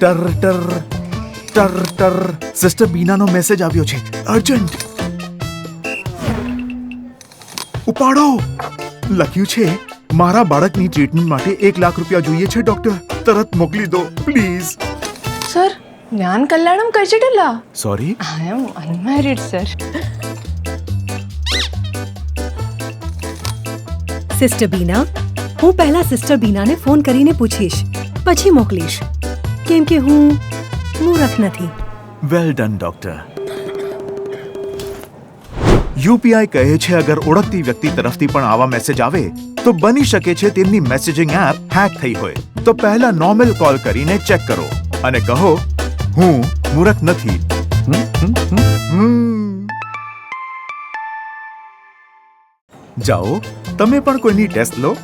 ટર ટર ટર ટર. Sister બીનાનો message આવ્યો છે. Urgent ઉપાડો. લખ્યું છે મારા બાળકની ટ્રીટમેન્ટ માટે એક લાખ રૂપિયા જોઈએ છે ડોક્ટર તરત મોકલી દો પ્લીઝ સર જ્ઞાન કલ્યાણમ કચેટલા sorry I am unmarried sir sister Bina હું પહેલા સિસ્ટર બીનાને ફોન કરીને પૂછીશ. પછી મોકલીશ. કેમ કે હું મૂરખ નથી. વેલ ડન ડોક્ટર યુપીઆઈ કહે છે, અગર ઓળખતી વ્યક્તિ તરફથી પણ આવા મેસેજ આવે, તો બની શકે છે તેમની મેસેજિંગ એપ હેક થઈ હોય. તો પહેલા નોર્મલ કોલ કરીને ચેક કરો અને કહો, હું મૂરખ નથી. જાઓ, તમે પણ કોઈની ટેસ્ટ લો.